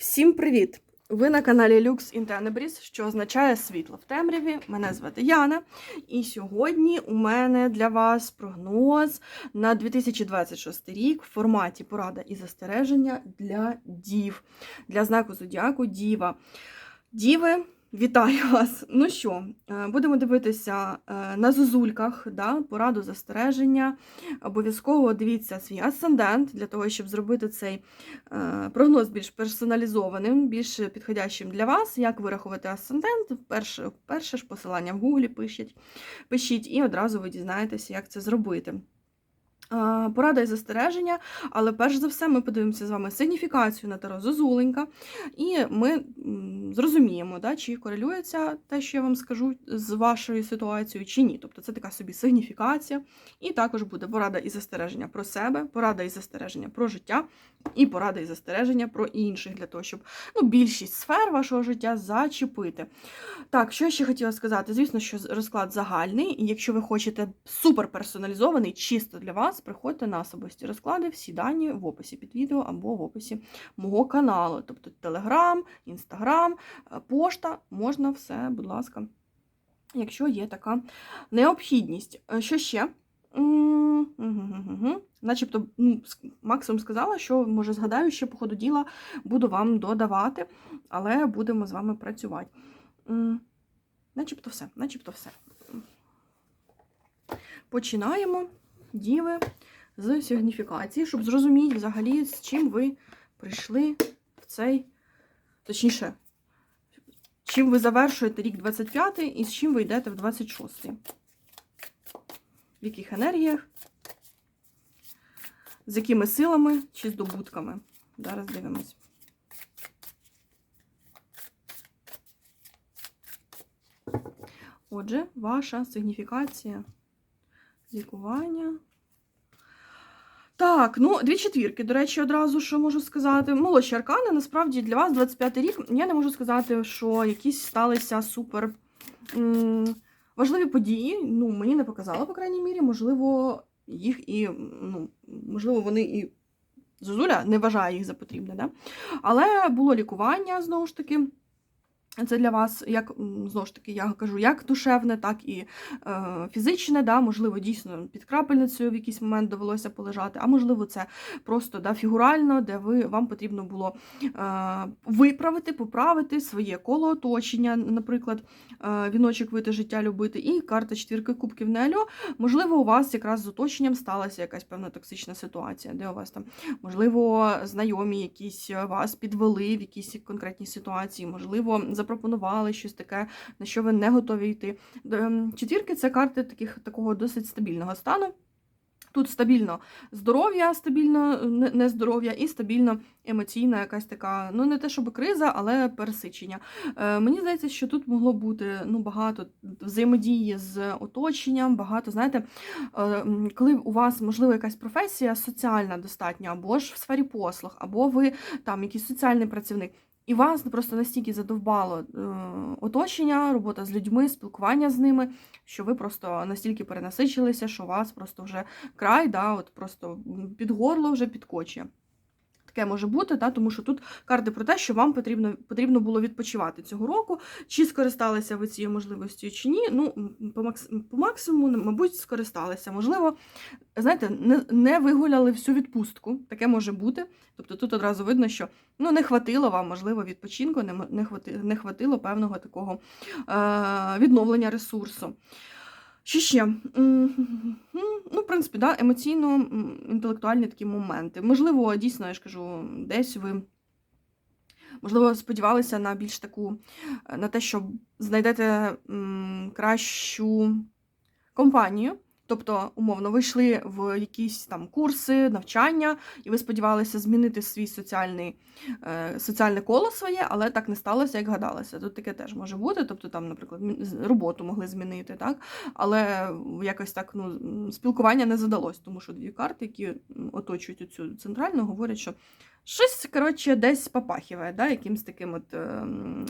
Всім привіт! Ви на каналі Lux in Tenebris, що означає світло в темряві. Мене звати Яна. І сьогодні у мене для вас прогноз на 2026 рік в форматі порада і застереження для дів, для знаку зодіаку Діва. Діви, вітаю вас! Ну що, е, будемо дивитися е, на зозульках, да, пораду застереження. Обов'язково дивіться свій асцендент для того, щоб зробити цей е, прогноз більш персоналізованим, більш підходящим для вас. Як вирахувати асцендент? Перше, перше ж посилання в гуглі пишіть, пишіть, і одразу ви дізнаєтеся, як це зробити. Порада і застереження, але перш за все ми подивимося з вами сигніфікацію на Таро Зозуленька, і ми зрозуміємо, да, чи корелюється те, що я вам скажу, з вашою ситуацією, чи ні. Тобто це така собі сигніфікація. І також буде порада і застереження про себе, порада і застереження про життя, і порада і застереження про інших, для того, щоб ну, більшість сфер вашого життя зачепити. Так, що я ще хотіла сказати? Звісно, що розклад загальний, і якщо ви хочете суперперсоналізований, чисто для вас, приходьте на особисті розклади, всі дані в описі під відео або в описі мого каналу, тобто Телеграм, Інстаграм, пошта, можна все, будь ласка, якщо є така необхідність. Е, Що ще? Начебто, ну, максимум сказала, що може згадаю, ще по ходу діла буду вам додавати, але будемо з вами працювати. Начебто все, начебто все. Починаємо, діви, з сигніфікації, щоб зрозуміти взагалі, з чим ви прийшли в цей, точніше, чим ви завершуєте рік 25 і з чим ви йдете в 26. В яких енергіях, з якими силами чи здобутками. Зараз дивимось. Отже, ваша сигніфікація лікування. Так, ну, дві четвірки. До речі, одразу що можу сказати. Молодші аркани, насправді для вас 25 рік. Я не можу сказати, що якісь сталися супер м, важливі події. Ну, мені не показало, по крайній мірі, можливо, їх і, ну, можливо, вони і. Зозуля не вважає їх за потрібне, да? але було лікування знову ж таки. Це для вас, як знову ж таки, я кажу, як душевне, так і е, фізичне. Да? Можливо, дійсно під крапельницею в якийсь момент довелося полежати, а можливо, це просто да, фігурально, де ви, вам потрібно було е, виправити, поправити своє коло оточення, наприклад, е, віночок вити життя любити, і карта четвірки кубків не альо. Можливо, у вас якраз з оточенням сталася якась певна токсична ситуація, де у вас там, можливо, знайомі якісь вас підвели в якійсь конкретній ситуації, можливо, запропонували щось таке, на що ви не готові йти. Ем, Четвірки це карти таких, такого досить стабільного стану. Тут стабільно здоров'я, стабільно нездоров'я і стабільно емоційна якась така, ну не те, щоб криза, але пересичення. Е, мені здається, що тут могло бути ну, багато взаємодії з оточенням, багато, знаєте, е, коли у вас, можливо, якась професія соціальна достатньо, або ж в сфері послуг, або ви там якийсь соціальний працівник. І вас просто настільки задовбало е, оточення, робота з людьми, спілкування з ними, що ви просто настільки перенасичилися, що вас просто вже край, да, от просто під горло вже підкочує. Таке може бути, да, тому що тут карти про те, що вам потрібно, потрібно було відпочивати цього року. Чи скористалися ви цією можливістю, чи ні. Ну, по, макс, по максимуму, мабуть, скористалися. Можливо, знаєте, не, не вигуляли всю відпустку. Таке може бути. Тобто тут одразу видно, що ну, не хватило вам, можливо, відпочинку, не, не, хвати, не хватило певного такого е, відновлення ресурсу. Що ще? Ну, в принципі, да, емоційно-інтелектуальні такі моменти. Можливо, дійсно, я ж кажу, десь ви. Можливо, сподівалися на більш таку, на те, що знайдете кращу компанію. Тобто, умовно, ви йшли в якісь там курси, навчання, і ви сподівалися змінити свій соціальний, е, соціальне коло своє, але так не сталося, як гадалося. Тут таке теж може бути. Тобто, там, наприклад, роботу могли змінити, так? але якось так ну, спілкування не задалось, тому що дві карти, які оточують цю центральну, говорять, що щось коротше, десь попахіває, да, якимсь таким от, е,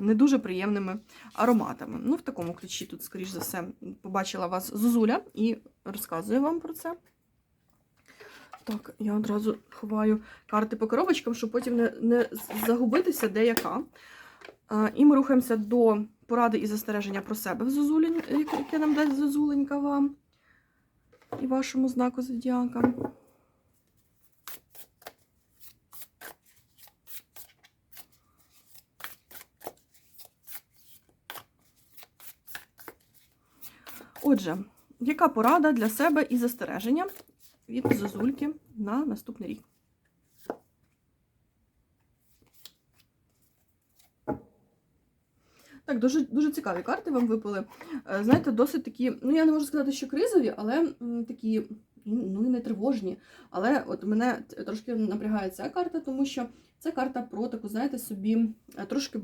не дуже приємними ароматами. Ну, в такому ключі тут, скоріш за все, побачила вас Зозуля і розказую вам про це. Так, я одразу ховаю карти по коробочкам, щоб потім не, не загубитися, де яка. А, і ми рухаємося до поради і застереження про себе в Зозулін, яке нам дасть Зозуленька вам і вашому знаку зодіака. Отже, яка порада для себе і застереження від Зозульки на наступний рік? Так, дуже, дуже цікаві карти вам випали. Е, Знаєте, досить такі, ну я не можу сказати, що кризові, але такі, ну і не тривожні. Але от мене трошки напрягає ця карта, тому що це карта про таку, знаєте, собі е, трошки.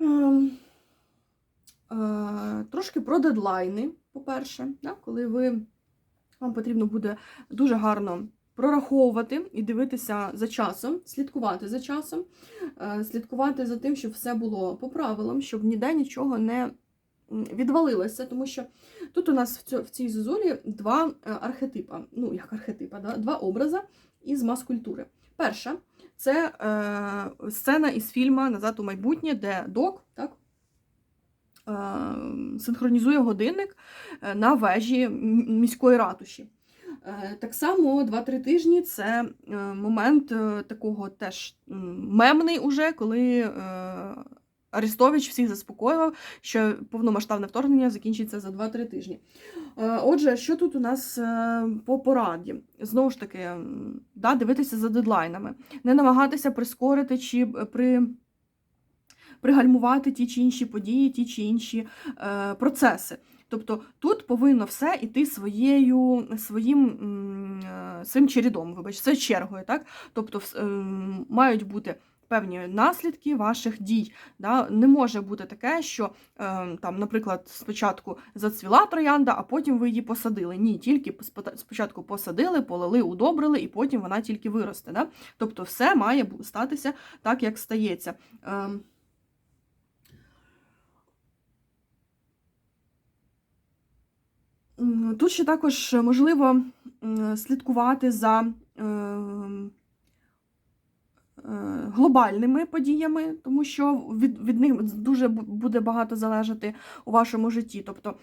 ем, Трошки про дедлайни, по-перше, да, коли ви, вам потрібно буде дуже гарно прораховувати і дивитися за часом, слідкувати за часом, е, слідкувати за тим, щоб все було по правилам, щоб ніде нічого не відвалилося, тому що тут у нас в, цій зозулі два е, архетипа, ну як архетипа, да? два образи із мас-культури. Перша це е, сцена із фільму Назад у майбутнє, де док, так? Е, Синхронізує годинник е, на вежі міської ратуші. Е, Так само 2-3 тижні це момент такого теж мемний, уже, коли Арестович всіх заспокоював, що повномасштабне вторгнення закінчиться за 2-3 тижні. Отже, що тут у нас по пораді? Знову ж таки, да, дивитися за дедлайнами, не намагатися прискорити чи при. Пригальмувати ті чи інші події, ті чи інші е, процеси. Тобто тут повинно все йти своєю, своїм, е, своїм чередом, вибач, це чергою. Так? Тобто ем, мають бути певні наслідки ваших дій. Да? Не може бути таке, що, ем, там, наприклад, спочатку зацвіла троянда, а потім ви її посадили. Ні, тільки спочатку посадили, полили, удобрили, і потім вона тільки виросте. Да? Тобто все має статися так, як стається. Ем, М, Тут ще також можливо слідкувати за ем, е, глобальними подіями, тому що від, від них дуже буде багато залежати у вашому житті. Тобто,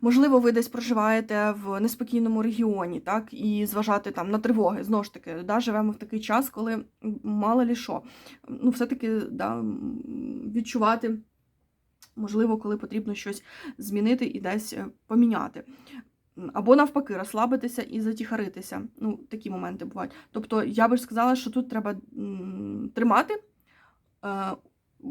можливо, ви десь проживаєте в неспокійному регіоні, так, і зважати там на тривоги. Знову ж таки, да, живемо в такий час, коли мало лі що. Ну, все-таки да, відчувати. Можливо, коли потрібно щось змінити і десь е, поміняти. Або навпаки, розслабитися і затіхаритися. Ну, такі моменти бувають. Тобто, я би ж сказала, що тут треба тримати е,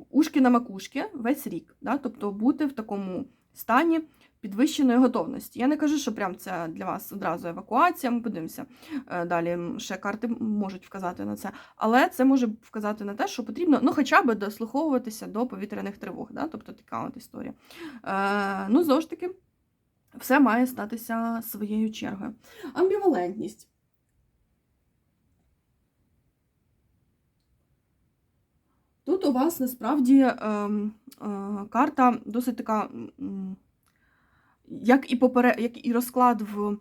ушки на макушки весь рік. Да? Тобто бути в такому стані підвищеної готовності. Я не кажу, що прям це для вас одразу евакуація. Ми подивимося е, далі. Ще карти можуть вказати на це. Але це може вказати на те, що потрібно ну, хоча б дослуховуватися до повітряних тривог. Да? Тобто така от історія. Е, ну, знову ж таки, все має статися своєю чергою. Амбівалентність. Тут у вас насправді ем, е, карта досить така, як і, попере, як і розклад в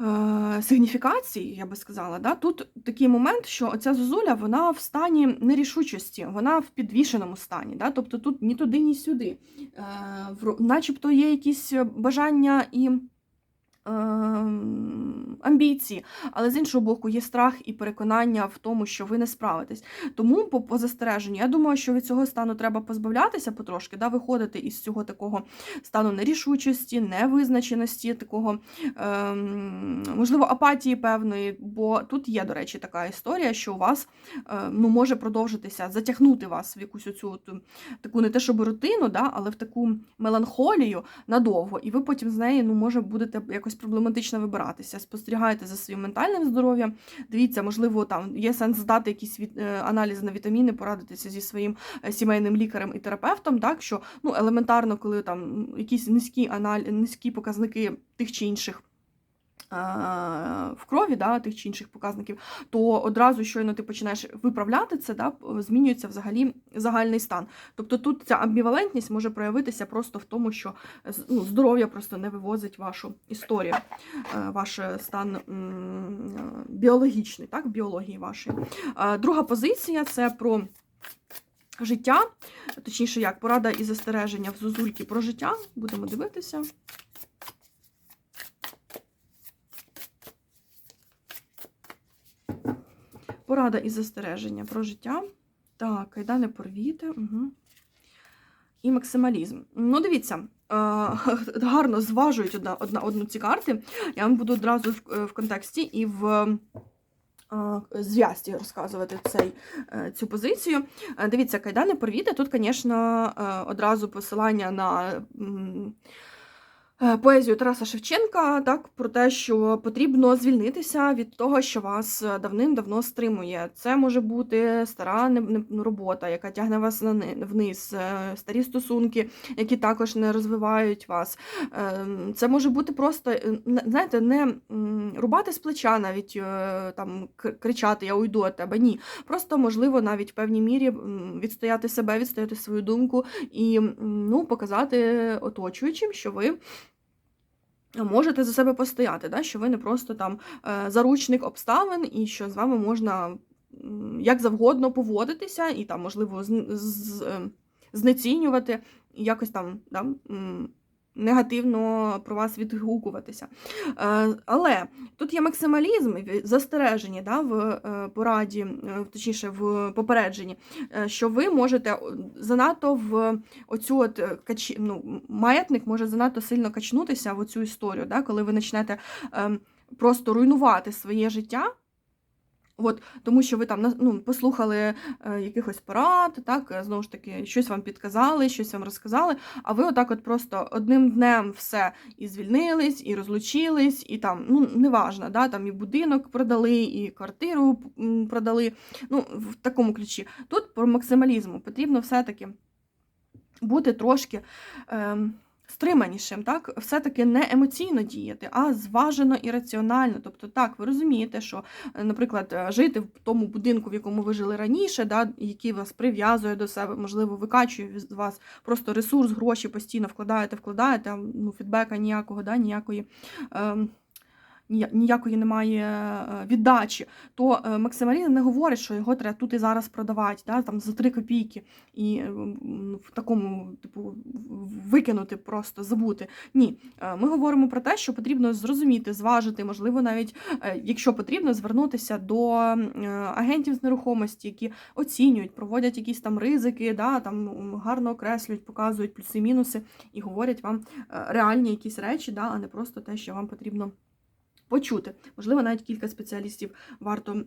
е, сигніфікації, я би сказала. Да? Тут такий момент, що оця зозуля вона в стані нерішучості, вона в підвішеному стані. Да? Тобто тут ні туди, ні сюди. Е, начебто є якісь бажання і амбіції, але з іншого боку, є страх і переконання в тому, що ви не справитесь. Тому, по, по застереженню, я думаю, що від цього стану треба позбавлятися потрошки, да, виходити із цього такого стану нерішучості, невизначеності, такого, ем, можливо, апатії певної, бо тут є, до речі, така історія, що у вас е, ну, може продовжитися, затягнути вас в якусь оцю от, таку не те, щоб рутину, да, але в таку меланхолію надовго, і ви потім з неї ну, може будете якось проблематично вибиратися. Спостерігаєте за своїм ментальним здоров'ям. Дивіться, можливо, там є сенс здати якісь від, е, аналізи на вітаміни, порадитися зі своїм е, сімейним лікарем і терапевтом, так що ну, елементарно, коли там якісь низькі аналь... низькі показники тих чи інших. В крові да, тих чи інших показників, то одразу щойно ти починаєш виправляти це, да, змінюється взагалі загальний стан. Тобто тут ця амбівалентність може проявитися просто в тому, що ну, здоров'я просто не вивозить вашу історію, е, ваш стан біологічний, так, біології вашої. Друга позиція це про. Життя, точніше, як порада і застереження в зозульки про життя. Будемо дивитися. Порада і застереження про життя. Так, кайдани порвіти. Угу. І максималізм. Ну, дивіться, гарно зважують одна, одна, одну ці карти. Я вам буду одразу в, в контексті і в зв'язці розказувати цей, е, цю позицію. Е, дивіться, кайдани порвіти. Тут, звісно, е, одразу посилання на. Е, поезію Тараса Шевченка, так про те, що потрібно звільнитися від того, що вас е, давним-давно стримує. Це може бути стара робота, яка тягне вас вниз, е, старі стосунки, які також не розвивають вас. Це може бути просто, знаєте, не рубати з плеча, навіть там кричати Я уйду від тебе. Ні. Просто можливо навіть в певній мірі відстояти себе, відстояти свою думку і ну, показати оточуючим, що ви. Можете за себе постояти, да? що ви не просто там е, заручник обставин, і що з вами можна як завгодно поводитися, і там, можливо, е, знецінювати, якось там да, негативно про вас відгукуватися. Е, але тут є максималізм, застереження да, в е, пораді, е, точніше в попередженні, що ви можете занадто в оцю от качі, ну, маятник може занадто сильно качнутися в оцю історію, да, коли ви почнете ем, просто руйнувати своє життя. От, Тому що ви там ну, послухали е, якихось порад, так, е, знову ж таки, щось вам підказали, щось вам розказали, а ви отак от просто одним днем все і звільнились, і розлучились, і там, ну, неважно, да, там і будинок продали, і квартиру продали. ну, В такому ключі. Тут про максималізму потрібно все-таки бути трошки. Е, стриманішим, так, все-таки не емоційно діяти, а зважено і раціонально. Тобто, так, ви розумієте, що, е, наприклад, е, жити в тому будинку, в якому ви жили раніше, да, який вас прив'язує до себе, можливо, викачує з вас просто ресурс, гроші постійно вкладаєте, вкладаєте, ну, фідбека ніякого, да, ніякої. Е ніякої немає е, віддачі, то е, не говорить, що його треба тут і зараз продавати, да, там за 3 копійки і в такому, типу, викинути, просто забути. Ні, е, ми говоримо про те, що потрібно зрозуміти, зважити, можливо, навіть якщо потрібно, звернутися до агентів з нерухомості, які оцінюють, проводять якісь там ризики, да, там гарно окреслюють, показують плюси-мінуси і говорять вам реальні якісь речі, да, а не просто те, що вам потрібно почути. Можливо, навіть кілька спеціалістів варто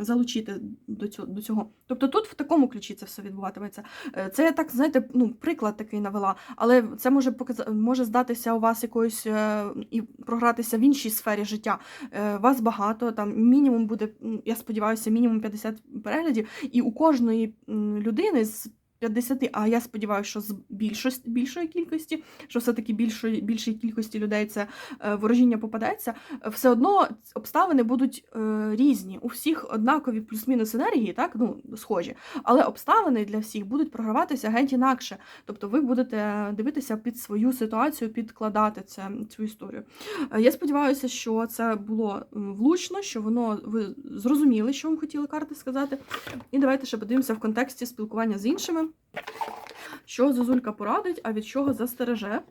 залучити до цього. до цього. Тобто тут в такому ключі це все відбуватиметься. Е, це я так, знаєте, ну, приклад такий навела, але це може може здатися у вас якоюсь е, і програтися в іншій сфері життя. Е, вас багато, там мінімум буде, я сподіваюся, мінімум 50 переглядів, і у кожної людини з 50, а я сподіваюся, що з більшості, більшої кількості, що все-таки більшої більшій кількості людей це е, ворожіння попадається, все одно обставини будуть е, різні. У всіх однакові плюс-мінус енергії, так, ну, схожі. Але обставини для всіх будуть програватися геть інакше. Тобто ви будете дивитися під свою ситуацію, підкладати це, цю історію. Е, я сподіваюся, що це було влучно, що воно ви зрозуміли, що вам хотіли карти сказати. І давайте ще подивимося в контексті спілкування з іншими. Що Зозулька порадить, а від чого застереже?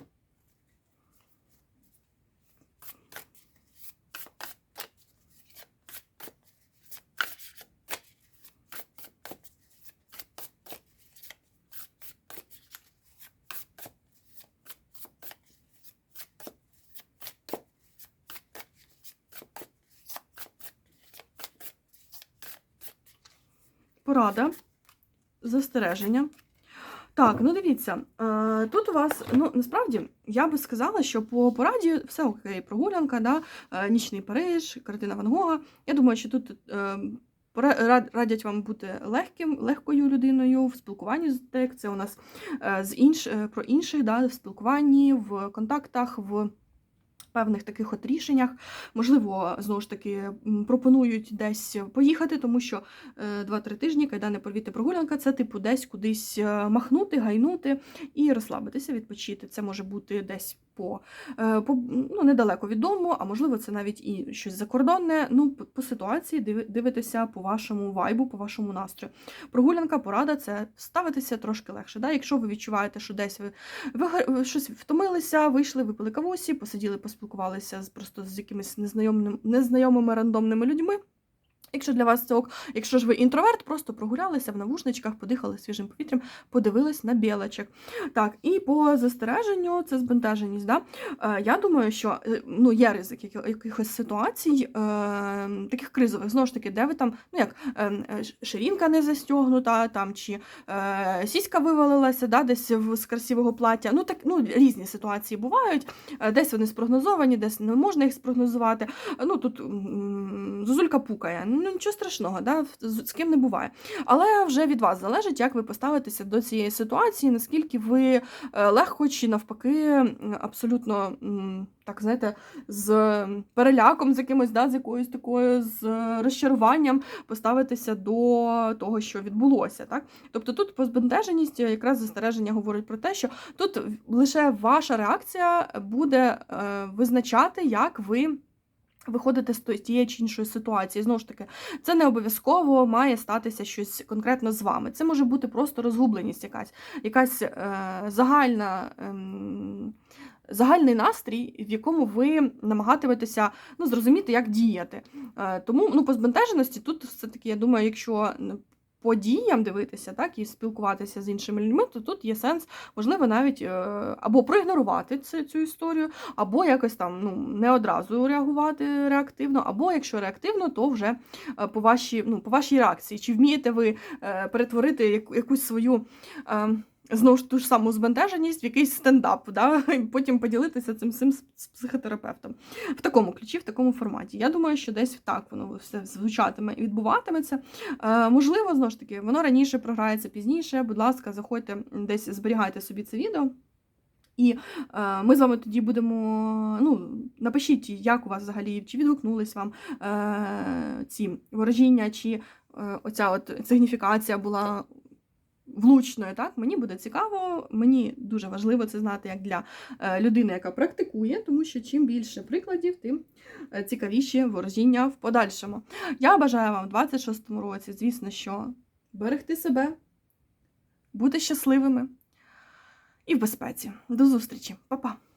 Порада, застереження. Так, ну дивіться, е, тут у вас, ну насправді, я би сказала, що по пораді все окей, прогулянка, да, е, нічний Париж, картина Ван Гога. Я думаю, що тут е, радять вам бути легким, легкою людиною в спілкуванні з як це у нас з інш, про інших, да, в спілкуванні, в контактах, в певних таких от рішеннях. Можливо, знову ж таки пропонують десь поїхати, тому що е, 2-3 тижні кайдани повітря, прогулянка це типу десь кудись е, махнути, гайнути і розслабитися, відпочити. Це може бути десь по, е, по ну, недалеко від дому, а можливо, це навіть і щось закордонне. Ну, по, ситуації диви- дивитися по вашому вайбу, по вашому настрою. Прогулянка, порада це ставитися трошки легше. Да? Якщо ви відчуваєте, що десь ви, ви, щось втомилися, вийшли, випили кавусі, посиділи, поспілкувалися з просто з якимись незнайомним, незнайомими рандомними людьми. Якщо для вас це ок, якщо ж ви інтроверт, просто прогулялися в навушничках, подихали свіжим повітрям, подивились на білочок. Так, і по застереженню це збентеженість. Да? Е, я думаю, що е, ну, є ризик якихось ситуацій, е, таких кризових, знову ж таки, де ви там, ну як ширинка не застягнута, там, чи сіська вивалилася, да, десь з красивого плаття. Ну, так, ну, різні ситуації бувають. Десь вони спрогнозовані, десь не можна їх спрогнозувати. Ну, тут м, зозулька пукає. Ну, нічого страшного, да? з ким не буває. Але вже від вас залежить, як ви поставитеся до цієї ситуації, наскільки ви е, легко чи навпаки абсолютно так знаєте, з переляком, з якимось, да, з якоюсь такою з розчаруванням поставитися до того, що відбулося. Так? Тобто тут по збентеженість е, якраз застереження говорить про те, що тут лише ваша реакція буде е, визначати, як ви. Виходите з тієї чи іншої ситуації. Знову ж таки, це не обов'язково має статися щось конкретно з вами. Це може бути просто розгубленість якась, якась е, загальна. Е, Загальний настрій, в якому ви намагатиметеся ну, зрозуміти, як діяти. Е, тому ну, по збентеженості тут все-таки, я думаю, якщо по діям дивитися, так, і спілкуватися з іншими людьми, то тут є сенс, можливо, навіть е, або проігнорувати цю, цю історію, або якось там ну, не одразу реагувати реактивно, або якщо реактивно, то вже е, по вашій, ну, по вашій реакції. Чи вмієте ви е, перетворити якусь свою. Знову ж ту ж саму збентеженість в якийсь стендап, да? і потім поділитися цим всім з психотерапевтом. В такому ключі, в такому форматі. Я думаю, що десь так воно все звучатиме і відбуватиметься. Е, можливо, знову ж таки, воно раніше програється пізніше. Будь ласка, заходьте десь зберігайте собі це відео. І е, ми з вами тоді будемо. Ну, напишіть, як у вас взагалі, чи відгукнулись вам е, ці ворожіння, чи е, оця от сигніфікація була влучною. Так? Мені буде цікаво, мені дуже важливо це знати як для е, людини, яка практикує, тому що чим більше прикладів, тим цікавіше цікавіші ворожіння в подальшому. Я бажаю вам в 26-му році, звісно, що берегти себе, бути щасливими і в безпеці. До зустрічі, Па-па!